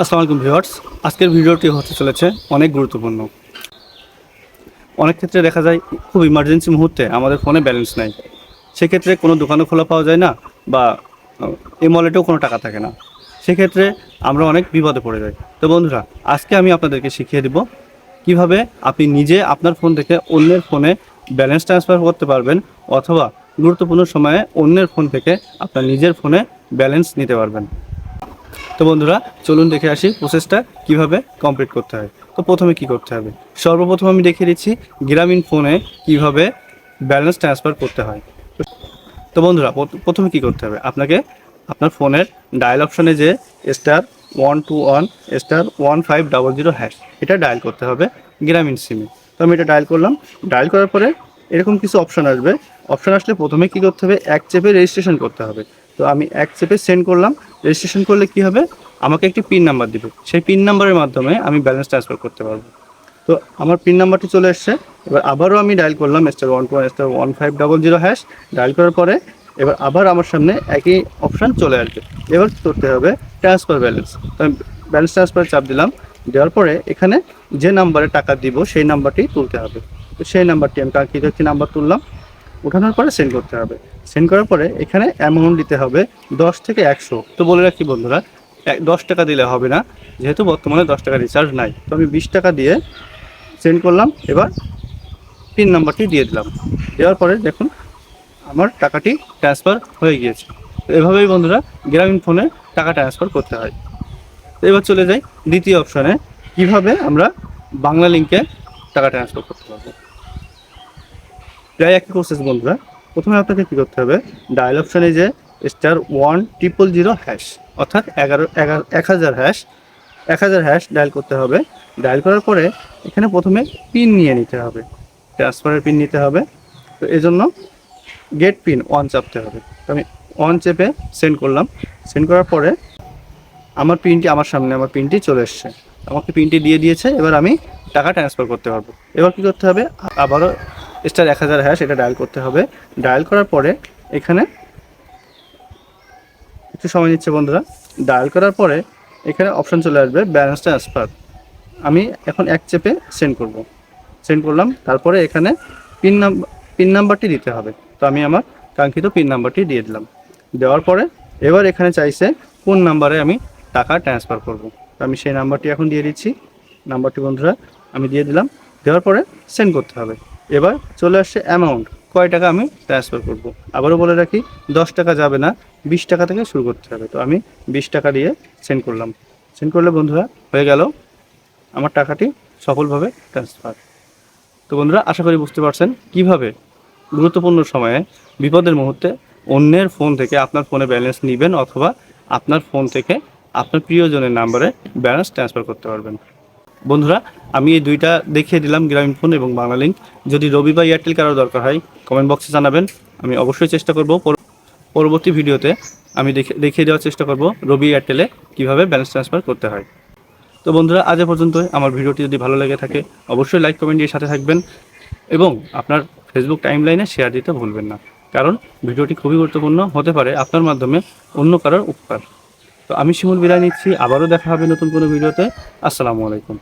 আসসালামু আলাইকুম ভিউয়ার্স। আজকের ভিডিওটি হতে চলেছে অনেক গুরুত্বপূর্ণ। অনেক ক্ষেত্রে দেখা যায় খুব ইমার্জেন্সি মুহূর্তে আমাদের ফোনে ব্যালেন্স নাই। সেক্ষেত্রে কোনো দোকানও খোলা পাওয়া যায় না বা এম ওয়ালেটেও কোনো টাকা থাকে না। সেক্ষেত্রে আমরা অনেক বিপদে পড়ে যাই। তো বন্ধুরা, আজকে আমি আপনাদেরকে শিখিয়ে দেব কীভাবে আপনি নিজে আপনার ফোন থেকে অন্যের ফোনে ব্যালেন্স ট্রান্সফার করতে পারবেন অথবা গুরুত্বপূর্ণ সময়ে অন্যের ফোন থেকে আপনার নিজের ফোনে ব্যালেন্স নিতে পারবেন। তো বন্ধুরা, চলুন দেখে আসি প্রসেসটা কীভাবে কমপ্লিট করতে হয়। তো প্রথমে কি করতে হবে? সর্বপ্রথম আমি দেখে দিচ্ছি গ্রামীণ ফোনে কীভাবে ব্যালেন্স ট্রান্সফার করতে হয়। তো বন্ধুরা, প্রথ- প্রথমে কি করতে হবে? আপনাকে আপনার ফোনের ডায়াল অপশনে যে star one two one star one five double zero hash এটা ডায়াল করতে হবে গ্রামীণ সিমে তো আমি এটা ডায়াল করলাম। ডায়াল করার পরে এরকম কিছু অপশান আসবে। অপশান আসলে প্রথমে কি করতে হবে? এক চেপে রেজিস্ট্রেশন করতে হবে। তো আমি এক চেপে সেন্ড করলাম। রেজিস্ট্রেশন করলে কি হবে? আমাকে একটি পিন নাম্বার দিবে। সেই পিন নাম্বারের মাধ্যমে আমি ব্যালেন্স ট্রান্সফার করতে পারব। তো আমার পিন নাম্বারটি চলে এসছে। এবার আবারও আমি ডায়াল করলাম star one two star one five double zero hash dial করার পরে এবার আবার আমার সামনে একই অপশান চলে আসবে। এবার করতে হবে? ট্রান্সফার ব্যালেন্স তো আমি ব্যালেন্স ট্রান্সফার চাপ দিলাম। দেওয়ার পরে এখানে যে নাম্বারে টাকা দিব, সেই নাম্বারটি তুলতে হবে। তো সেই নাম্বারটি আমি কাঙ্ক্ষিত একটি নাম্বার তুললাম। উঠানোর পরে সেন্ড করতে হবে। সেন্ড করার পরে এখানে অ্যামাউন্ট দিতে হবে দশ থেকে একশো। তো বলে রাখি বন্ধুরা দশ টাকা দিলে হবে না, যেহেতু বর্তমানে দশ টাকা রিচার্জ নাই। তো আমি বিশ টাকা দিয়ে সেন্ড করলাম, এবার পিন নাম্বারটি দিয়ে দিলাম। দেওয়ার পরে দেখুন, আমার টাকাটি ট্রান্সফার হয়ে গিয়েছে। এভাবেই বন্ধুরা, গ্রামীণ ফোনে টাকা ট্রান্সফার করতে হয়। এবার চলে যাই দ্বিতীয় অপশানে কীভাবে আমরা বাংলা লিঙ্কে টাকা ট্রান্সফার করতে পারব? প্রায় একই প্রসেস বন্ধুরা। প্রথমে আপনাকে কী করতে হবে? ডায়াল অপশানে যে star one triple zero hash অর্থাৎ এগারো এগারো এক হাজার হ্যাশ এক হাজার হ্যাশ ডায়াল করতে হবে। ডায়াল করার পরে এখানে প্রথমে পিন নিয়ে নিতে হবে। ট্রান্সফারের পিন নিতে হবে। তো এই জন্য গেট পিন ওয়ান চাপতে হবে। তো আমি ওয়ান চেপে সেন্ড করলাম। সেন্ড করার পরে আমার পিনটি আমার সামনে, আমার পিনটি চলে এসছে। আমাকে পিনটি দিয়ে দিয়েছে। এবার আমি টাকা ট্রান্সফার করতে পারব। এবার কী করতে হবে? আবারও স্টার এক হাজার হ্যাশ এটা ডায়াল করতে হবে। ডায়াল করার পরে এখানে একটু সময় নিচ্ছে বন্ধুরা। ডায়াল করার পরে এখানে অপশন চলে আসবে ব্যালেন্স ট্রান্সফার আমি এখন এক চেপে সেন্ড করব। সেন্ড করলাম, তারপরে এখানে পিন নাম্বার পিন নাম্বারটি দিতে হবে। তো আমি আমার কাঙ্ক্ষিত পিন নাম্বারটি দিয়ে দিলাম। দেওয়ার পরে এবার এখানে চাইছে কোন নাম্বারে আমি টাকা ট্রান্সফার করব। তো আমি সেই নাম্বারটি এখন দিয়ে দিচ্ছি। নাম্বারটি বন্ধুরা, আমি দিয়ে দিলাম। দেওয়ার পরে সেন্ড করতে হবে। এবার চলে আসছে অ্যামাউন্ট কয় টাকা আমি ট্রান্সফার করব? আবারও বলে রাখি, দশ টাকা যাবে না, বিশ টাকা থেকে শুরু করতে হবে। তো আমি বিশ টাকা দিয়ে সেন্ড করলাম। সেন্ড করলে বন্ধুরা হয়ে গেল আমার টাকাটি সফলভাবে ট্রান্সফার তো বন্ধুরা, আশা করি বুঝতে পারছেন কীভাবে গুরুত্বপূর্ণ সময়ে বিপদের মুহূর্তে অন্যের ফোন থেকে আপনার ফোনে ব্যালেন্স নেবেন অথবা আপনার ফোন থেকে আপনার প্রিয়জনের নাম্বারে ব্যালেন্স ট্রান্সফার করতে পারবেন। বন্ধুরা, আমি এই দুইটা দেখিয়ে দিলাম গ্রামীণ ফোন এবং বাংলা লিঙ্ক যদি রবি বা এয়ারটেল কারোর দরকার হয় কমেন্ট বক্সে জানাবেন। আমি অবশ্যই চেষ্টা করব। পর- পরবর্তী ভিডিওতে আমি দেখে, দেখিয়ে দেওয়ার চেষ্টা করব রবি এয়ারটেলে কীভাবে ব্যালেন্স ট্রান্সফার করতে হয়। তো বন্ধুরা, আজ এ পর্যন্তই। আমার ভিডিওটি যদি ভালো লেগে থাকে, অবশ্যই লাইক কমেন্ট দিয়ে সাথে থাকবেন এবং আপনার ফেসবুক টাইমলাইনে শেয়ার দিতে ভুলবেন না। কারণ ভিডিওটি খুবই গুরুত্বপূর্ণ হতে পারে আপনার মাধ্যমে অন্য কারোর উপকার। তো আমি শিমুল বিদায় নিচ্ছি আবারও দেখা হবে নতুন কোনো ভিডিওতে। আসসালামু আলাইকুম।